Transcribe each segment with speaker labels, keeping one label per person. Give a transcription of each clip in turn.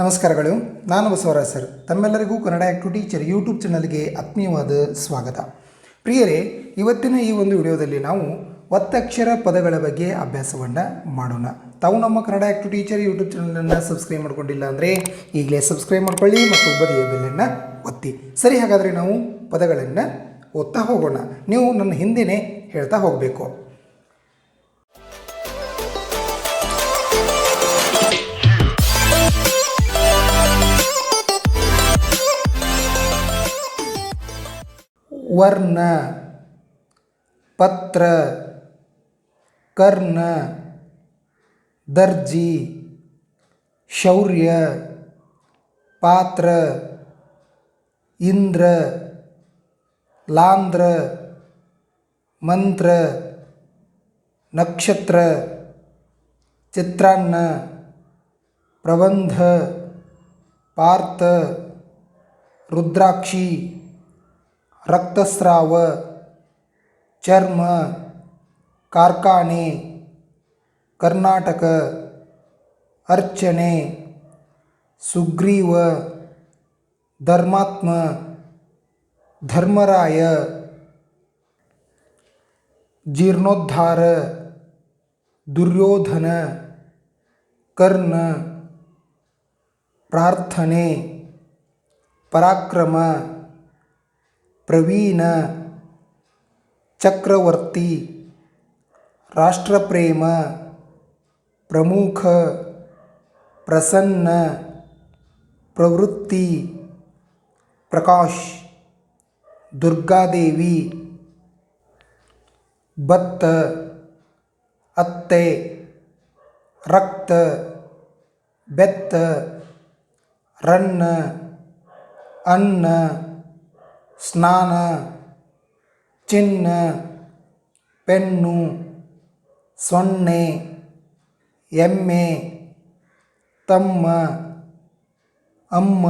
Speaker 1: ನಮಸ್ಕಾರಗಳು, ನಾನು ಬಸವರಾಜ್ ಸರ್. ತಮ್ಮೆಲ್ಲರಿಗೂ ಕನ್ನಡ ಆ್ಯಕ್ಟು ಟೀಚರ್ ಯೂಟ್ಯೂಬ್ ಚಾನಲ್ಗೆ ಆತ್ಮೀಯವಾದ ಸ್ವಾಗತ. ಪ್ರಿಯರೇ, ಇವತ್ತಿನ ಈ ಒಂದು ವಿಡಿಯೋದಲ್ಲಿ ನಾವು ಒತ್ತಕ್ಷರ ಪದಗಳ ಬಗ್ಗೆ ಅಭ್ಯಾಸವನ್ನು ಮಾಡೋಣ. ತಾವು ನಮ್ಮ ಕನ್ನಡ ಆ್ಯಕ್ಟು ಟೀಚರ್ ಯೂಟ್ಯೂಬ್ ಚಾನಲನ್ನು ಸಬ್ಸ್ಕ್ರೈಬ್ ಮಾಡಿಕೊಂಡಿಲ್ಲ ಅಂದರೆ ಈಗಲೇ ಸಬ್ಸ್ಕ್ರೈಬ್ ಮಾಡ್ಕೊಳ್ಳಿ ಮತ್ತು ಬದಿಯ ಬೆಲ್ಲನ್ನು ಒತ್ತಿ. ಸರಿ, ಹಾಗಾದರೆ ನಾವು ಪದಗಳನ್ನು ಓದ್ತಾ ಹೋಗೋಣ. ನೀವು ನನ್ನ ಹಿಂದೆನೇ ಹೇಳ್ತಾ ಹೋಗಬೇಕು. वर्ण पत्र कर्ण दर्जी शौर्य पात्र इंद्र लांद्र मंत्र नक्षत्र चित्रान्न प्रबंध पार्थ रुद्राक्षी। ರಕ್ತಸ್ರಾವ ಚರ್ಮ ಕಾರ್ಖಾನೆ ಕರ್ನಾಟಕ ಅರ್ಚನೆ ಸುಗ್ರೀವ ಧರ್ಮಾತ್ಮ ಧರ್ಮರಾಯ ಜೀರ್ಣೋದ್ಧಾರ ದುರ್ಯೋಧನ ಕರ್ಣ ಪ್ರಾರ್ಥನೆ ಪರಾಕ್ರಮ ಪ್ರವೀಣ ಚಕ್ರವರ್ತಿ ರಾಷ್ಟ್ರಪ್ರೇಮ ಪ್ರಮುಖ ಪ್ರಸನ್ನ ಪ್ರವೃತ್ತಿ ಪ್ರಕಾಶ್ ದುರ್ಗಾದೇವಿ ಭತ್ತ ಅತ್ತೆ ರಕ್ತ ಬೆತ್ತ ರನ್ನ ಅನ್ನ ಸ್ನಾನ, ಚಿನ್ನ, ಪೆನ್ನು, ಸೊನ್ನೆ, ಎಮ್ಮೆ, ತಮ್ಮ, ಅಮ್ಮ,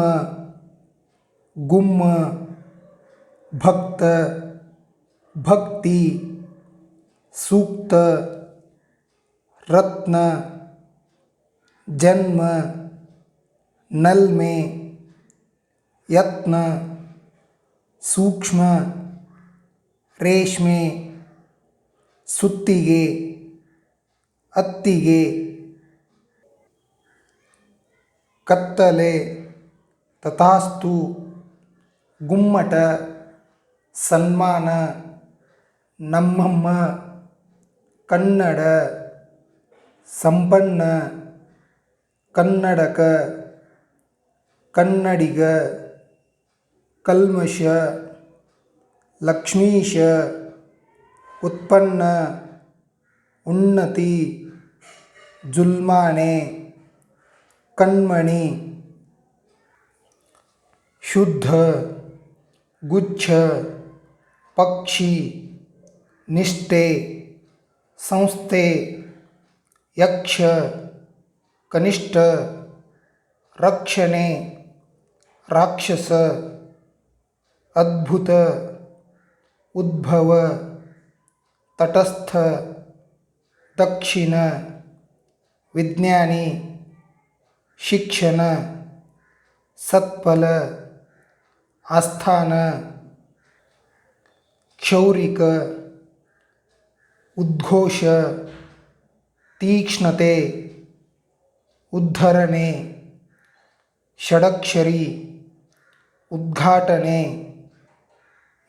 Speaker 1: ಗುಮ್ಮ, ಭಕ್ತ, ಭಕ್ತಿ, ಸೂಕ್ತ, ರತ್ನ, ಜನ್ಮ, ನಲ್ಮೆ, ಯತ್ನ. ಸೂಕ್ಷ್ಮ ರೇಷ್ಮೆ ಸುತ್ತಿಗೆ ಅತ್ತಿಗೆ ಕತ್ತಲೆ ತಥಾಸ್ತು ಗುಮ್ಮಟ ಸನ್ಮಾನ ನಮ್ಮಮ್ಮ ಕನ್ನಡ ಸಂಪನ್ನ ಕನ್ನಡಕ ಕನ್ನಡಿಗ. ಕಲ್ಮಶ ಲಕ್ಷ್ಮೀಶ ಉತ್ಪನ್ನ ಉನ್ನತಿ ಜುಲ್ಮಾನೆ ಕಣ್ಮಣಿ ಶುದ್ಧ ಗುಚ್ಛ ಪಕ್ಷಿ ನಿಷ್ಠೆ ಸಂಸ್ಥೆ ಯಕ್ಷ ಕನಿಷ್ಠ ರಕ್ಷಣೆ ರಾಕ್ಷಸ ಅದ್ಭುತ ಉದ್ಭವ ತಟಸ್ಥ ದಕ್ಷಿಣ ವಿಜ್ಞಾನಿ ಶಿಕ್ಷಣ ಸತ್ಫಲ ಆಸ್ಥಾನ ಕ್ಷೌರಿಕ ಉದ್ಘೋಷ ತೀಕ್ಷ್ಣತೆ ಉದ್ಧರಣೆ ಷಡಕ್ಷರಿ ಉದ್ಘಾಟನೆ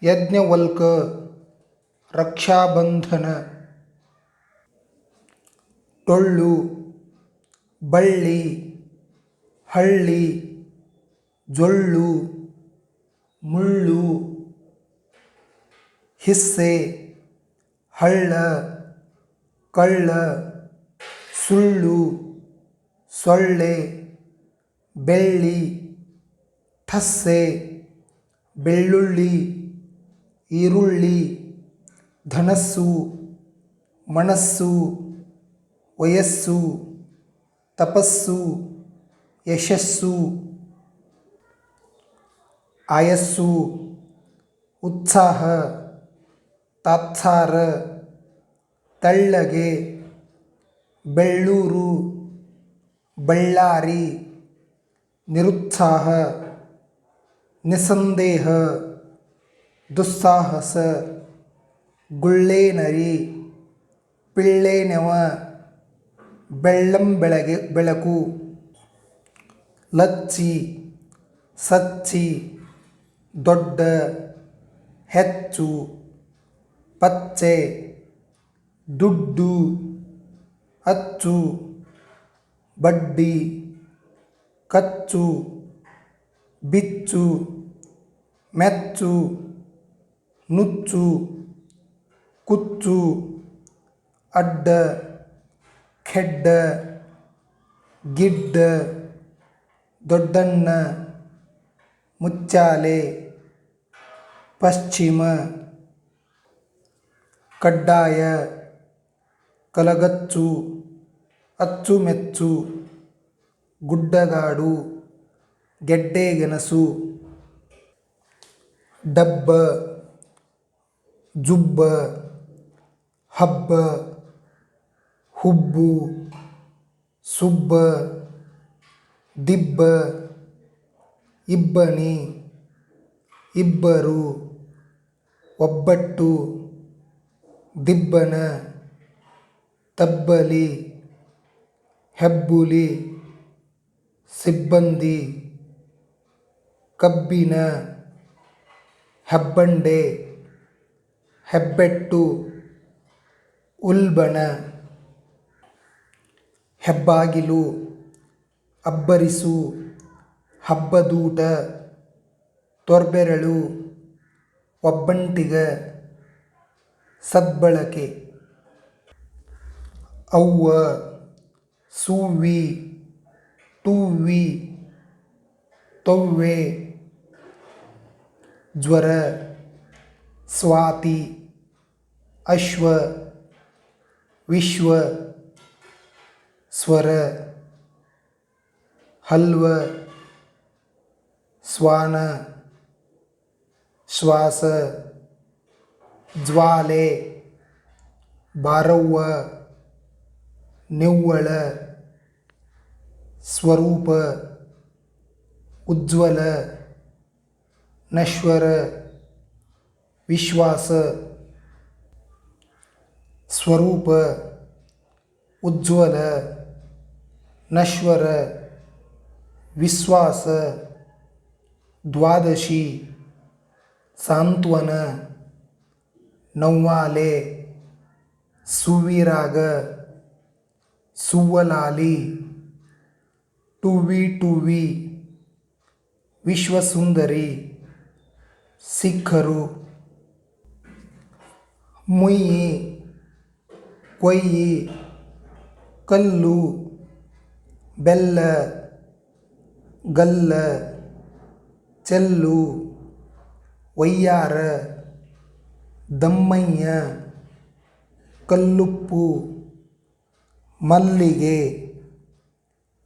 Speaker 1: ಯಜ್ಞವಲ್ಕ ರಕ್ಷಾಬಂಧನ. ಟೊಳ್ಳು ಬಳ್ಳಿ, ಹಳ್ಳಿ, ಜೊಳ್ಳು, ಮುಳ್ಳು, ಹಿಸ್ಸೆ, ಹಳ್ಳ, ಕಳ್ಳ, ಸುಳ್ಳು, ಸೊಳ್ಳೆ, ಬೆಳ್ಳಿ, ಠಸ್ಸೆ, ಬೆಳ್ಳುಳ್ಳಿ. ಈರುಳ್ಳಿ ಧನಸ್ಸು ಮನಸ್ಸು ವಯಸ್ಸು ತಪಸ್ಸು ಯಶಸ್ಸು ಆಯಸ್ಸು ಉತ್ಸಾಹ ತಾತ್ಸಾರ ತಳ್ಳಗೆ ಬೆಳ್ಳೂರು ಬಳ್ಳಾರಿ ನಿರುತ್ಸಾಹ ನಿಸ್ಸಂದೇಹ. ದುಸ್ಸಾಹಸ. ಗುಳ್ಳೇನರಿ ಬೆಳ್ಳಂ ಬೆಳಗೆ, ಬೆಳಕು. ಲಚ್ಚಿ ಸಚ್ಚಿ ದೊಡ್ಡ, ಹೆಚ್ಚು, ಪಚ್ಚೆ, ದುಡ್ಡು, ಅಚ್ಚು, ಬಡ್ಡಿ, ಕಚ್ಚು, ಬಿಚ್ಚು, ಮೆಚ್ಚು. ನುಚ್ಚು ಕುಚ್ಚು ಅಡ್ಡ ಖೆಡ್ಡ ಗಿಡ್ಡ ದೊಡ್ಡಣ್ಣ ಮುಚ್ಚಾಲೆ ಪಶ್ಚಿಮ ಕಡ್ಡಾಯ ಕಲಗಚ್ಚು ಅಚ್ಚುಮೆಚ್ಚು ಗುಡ್ಡಗಾಡು ಗೆಡ್ಡೆಗೆಣಸು ಡಬ್ಬ. ಜುಬ್ಬ ಹಬ್ಬ ಹುಬ್ಬು ಸುಬ್ಬ ದಿಬ್ಬ ಇಬ್ಬನಿ ಇಬ್ಬರು ಒಬ್ಬಟ್ಟು ದಿಬ್ಬನ ತಬ್ಬಲಿ ಹೆಬ್ಬುಲಿ ಸಿಬ್ಬಂದಿ ಕಬ್ಬಿನ ಹೆಬ್ಬಂಡೆ. ಹೆಬ್ಬೆಟ್ಟು ಉಲ್ಬಣ ಹೆಬ್ಬಾಗಿಲು ಅಬ್ಬರಿಸು ಹಬ್ಬದೂಟ ತೊರ್ಬೆರಳು ಒಬ್ಬಂಟಿಗ ಸದ್ಬಳಕೆ ಅವ್ವ ಸೂವಿ ತೂವಿ ತೊವ್ವೆ ಜ್ವರ. स्वाति अश्व विश्व स्वर हल्व स्वान श्वास ज्वाले बारव्व निव्वळ स्वरूप उज्ज्वल नश्वर विश्वास स्वरूप उज्ज्वल नश्वर विश्वास द्वादशी सांत्वन नौवाले सुविराग सुवलाली टुवी टुवी विश्वसुंदरी सिखरू ಮುಯ್ಯಿ ಕೊಯ್ಯಿ ಕಲ್ಲು ಬೆಲ್ಲ ಗಲ್ಲ ಚೆಲ್ಲು ವಯ್ಯಾರ ದಮ್ಮಯ್ಯ ಕಲ್ಲುಪ್ಪು ಮಲ್ಲಿಗೆ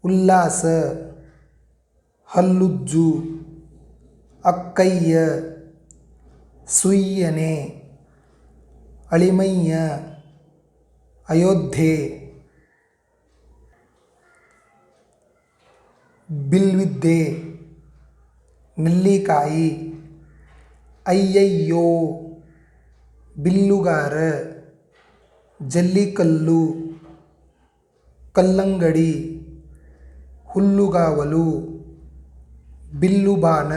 Speaker 1: ಉಲ್ಲಾಸ ಹಲ್ಲುಜ್ಜು ಅಕ್ಕಯ್ಯ ಸುಯ್ಯನೆ. ಅಳಿಮಯ್ಯ ಅಯೋಧ್ಯೆ ಬಿಲ್ವಿದ್ದೆ ನೆಲ್ಲಿಕಾಯಿ ಅಯ್ಯಯ್ಯೋ ಬಿಲ್ಲುಗಾರ ಜಲ್ಲಿಕಲ್ಲು ಕಲ್ಲಂಗಡಿ ಹುಲ್ಲುಗಾವಲು ಬಿಲ್ಲುಬಾನ